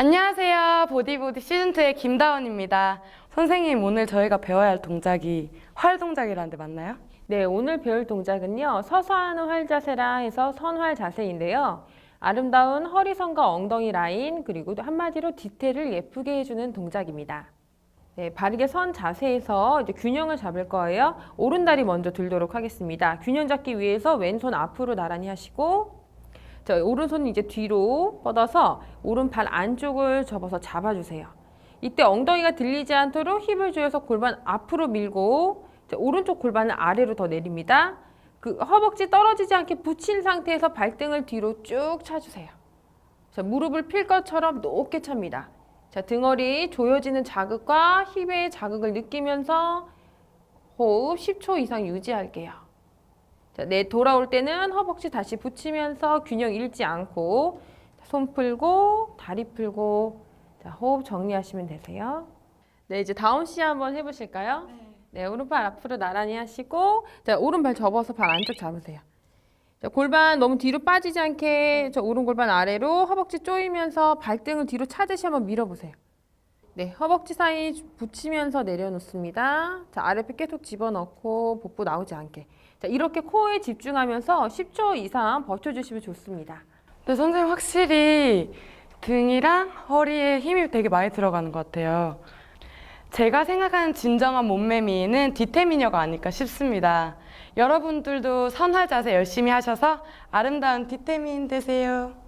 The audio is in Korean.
안녕하세요. 보디보디 시즌2의 김다원입니다. 선생님, 오늘 저희가 배워야 할 동작이 활 동작이라는데 맞나요? 네, 오늘 배울 동작은요. 서서 하는 활 자세라 해서 선활 자세인데요. 아름다운 허리선과 엉덩이 라인 그리고 또 한마디로 디테일을 예쁘게 해주는 동작입니다. 네, 바르게 선 자세에서 이제 균형을 잡을 거예요. 오른 다리 먼저 들도록 하겠습니다. 균형 잡기 위해서 왼손 앞으로 나란히 하시고 자, 오른손 이제 뒤로 뻗어서 오른발 안쪽을 접어서 잡아주세요. 이때 엉덩이가 들리지 않도록 힙을 조여서 골반 앞으로 밀고 자, 오른쪽 골반을 아래로 더 내립니다. 그 허벅지 떨어지지 않게 붙인 상태에서 발등을 뒤로 쭉 차주세요. 자, 무릎을 필 것처럼 높게 찹니다. 자, 등허리 조여지는 자극과 힙의 자극을 느끼면서 호흡 10초 이상 유지할게요. 자, 내 돌아올 때는 허벅지 다시 붙이면서 균형 잃지 않고 손 풀고 다리 풀고 자, 호흡 정리하시면 되세요. 네, 이제 다운 씨 한번 해보실까요? 네, 오른발 앞으로 나란히 하시고 자, 오른발 접어서 발 안쪽 잡으세요. 자, 골반 너무 뒤로 빠지지 않게 저 오른 골반 아래로 허벅지 조이면서 발등을 뒤로 차듯이 한번 밀어보세요. 네, 허벅지 사이 붙이면서 내려놓습니다. 자, 아랫배 계속 집어넣고 복부 나오지 않게. 자, 이렇게 코에 집중하면서 10초 이상 버텨주시면 좋습니다. 근데 선생님, 확실히 등이랑 허리에 힘이 되게 많이 들어가는 것 같아요. 제가 생각하는 진정한 몸매 미인은 디테미녀가 아닐까 싶습니다. 여러분들도 선활 자세 열심히 하셔서 아름다운 디테미인 되세요.